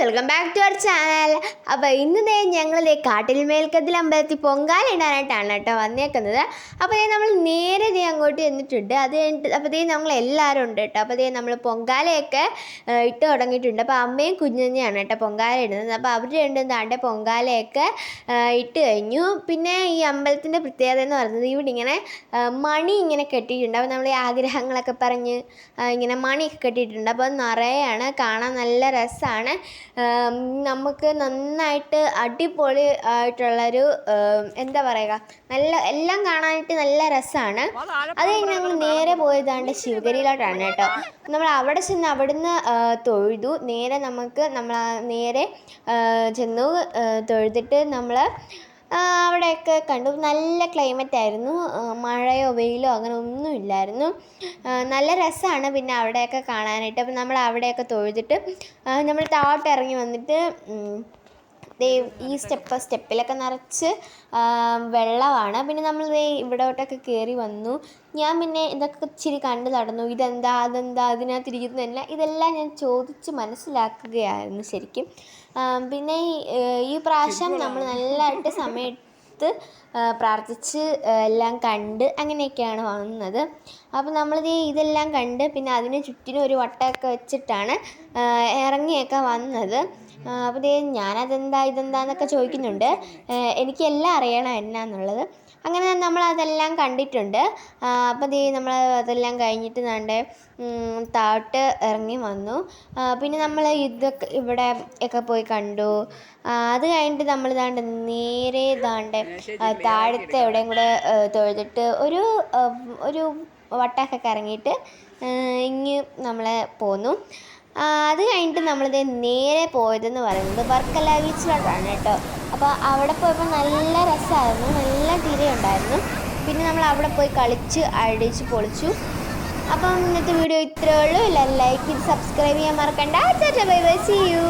Welcome back to our channel അപ്പോൾ ഇന്ന് ദേ ഞങ്ങൾ കാട്ടിൽ മേൽക്കത്തിൽ അമ്പലത്തിൽ പൊങ്കാല ഇടാനായിട്ടാണ് കേട്ടോ വന്നേക്കുന്നത്. അപ്പോൾ ദേ നമ്മൾ നേരെ ദേ അങ്ങോട്ട് ചെന്നിട്ടുണ്ട്. അത് കഴിഞ്ഞിട്ട് അപ്പോൾ ദേ നമ്മൾ എല്ലാവരും ഉണ്ട് കേട്ടോ. അപ്പോൾ ദേ നമ്മൾ പൊങ്കാലയൊക്കെ ഇട്ട് തുടങ്ങിയിട്ടുണ്ട്. അപ്പോൾ അമ്മയും കുഞ്ഞുഞ്ഞാണ് കേട്ടോ പൊങ്കാല ഇടുന്നത്. അപ്പോൾ അവർ രണ്ടും താണ്ടെ പൊങ്കാലയൊക്കെ ഇട്ട് കഴിഞ്ഞു. പിന്നെ ഈ അമ്പലത്തിന്റെ പ്രത്യേകത എന്ന് പറയുന്നത് ഇവിടെ ഇങ്ങനെ മണി ഇങ്ങനെ കെട്ടിയിട്ടുണ്ട്. അപ്പോൾ നമ്മൾ ആഗ്രഹങ്ങളൊക്കെ പറഞ്ഞ് ഇങ്ങനെ മണിയൊക്കെ കെട്ടിയിട്ടുണ്ട്. അപ്പോൾ നിറയാണ് കാണാൻ നല്ല രസമാണ് നമുക്ക് നന്നായിട്ട് അടിപൊളി ആയിട്ടുള്ളൊരു എന്താ പറയുക നല്ല എല്ലാം കാണാനായിട്ട് നല്ല രസമാണ്. അത് കഴിഞ്ഞ് ഞങ്ങൾ നേരെ പോയതാണ്ട് ശിവഗിരിയിലോട്ടാണ് കേട്ടോ. നമ്മൾ അവിടെ ചെന്ന് അവിടുന്ന് തൊഴുതു. നേരെ നമുക്ക് നമ്മൾ നേരെ ചെന്നു തൊഴുതിട്ട് നമ്മൾ അവിടെയൊക്കെ കണ്ടു. നല്ല ക്ലൈമറ്റ് ആയിരുന്നു. മഴയോ വെയിലോ അങ്ങനെ ഒന്നും ഇല്ലായിരുന്നു. നല്ല രസമാണ് പിന്നെ അവിടെയൊക്കെ കാണാനായിട്ട്. അപ്പം നമ്മൾ അവിടെയൊക്കെ തൊഴുതിട്ട് നമ്മൾ താഴോട്ട് ഇറങ്ങി വന്നിട്ട് ഈ സ്റ്റെപ്പ് സ്റ്റെപ്പിലൊക്കെ നിറച്ച് വെള്ളമാണ്. പിന്നെ നമ്മൾ ദേ ഇവിടോട്ടൊക്കെ കയറി വന്നു. ഞാൻ പിന്നെ ഇതൊക്കെ ഇച്ചിരി കണ്ടു നടന്നു. ഇതെന്താ അതെന്താ അതിനകത്ത് ഇരിക്കുന്നതല്ല ഇതെല്ലാം ഞാൻ ചോദിച്ച് മനസ്സിലാക്കുകയായിരുന്നു ശരിക്കും. പിന്നെ ഈ, പ്രാവശ്യം നമ്മൾ നല്ലതായിട്ട് സമയത്ത് പ്രാർത്ഥിച്ച് എല്ലാം കണ്ട് അങ്ങനെയൊക്കെയാണ് വന്നത്. അപ്പോൾ നമ്മളിത് ഇതെല്ലാം കണ്ട് പിന്നെ അതിന് ചുറ്റിനും ഒരു വട്ടമൊക്കെ വെച്ചിട്ടാണ് ഇറങ്ങിയൊക്കെ വന്നത്. അപ്പോൾ ദേ ഞാനതെന്താ ഇതെന്താന്നൊക്കെ ചോദിക്കുന്നുണ്ട്. എനിക്ക് എനിക്കെല്ലാം അറിയണം എന്നാന്നുള്ളത്. അങ്ങനെ നമ്മൾ അതെല്ലാം കണ്ടിട്ടുണ്ട്. അപ്പോൾ ദേ നമ്മൾ അതെല്ലാം കഴിഞ്ഞിട്ട് ദാണ്ടെ താട്ട് താഴോട്ട് ഇറങ്ങി വന്നു. പിന്നെ നമ്മൾ ഇതൊക്കെ ഇവിടെ ഒക്കെ പോയി കണ്ടു. അത് കഴിഞ്ഞിട്ട് നമ്മൾ ദാണ്ട് നേരെ ഇതാണ്ട് താഴത്തെ എവിടെയും കൂടെ തൊഴുതിട്ട് ഒരു ഒരു വട്ടമൊക്കെ കറങ്ങിയിട്ട് ഇങ്ങ് നമ്മൾ പോന്നു. അത് കഴിഞ്ഞിട്ട് നമ്മളിത് നേരെ പോയതെന്ന് പറയുന്നത് വർക്കല ബീച്ചിലോട്ടാണ് കേട്ടോ. അപ്പോൾ അവിടെ പോയപ്പോൾ നല്ല രസമായിരുന്നു നല്ല തിരയുണ്ടായിരുന്നു. പിന്നെ നമ്മൾ അവിടെ പോയി കളിച്ച് അടിച്ച് പൊളിച്ചു. അപ്പം ഇന്നത്തെ വീഡിയോ ഇത്രയേ ഉള്ളൂ. ലൈക്ക് ചെയ്ത് സബ്സ്ക്രൈബ് ചെയ്യാൻ മറക്കണ്ട. Bye bye C U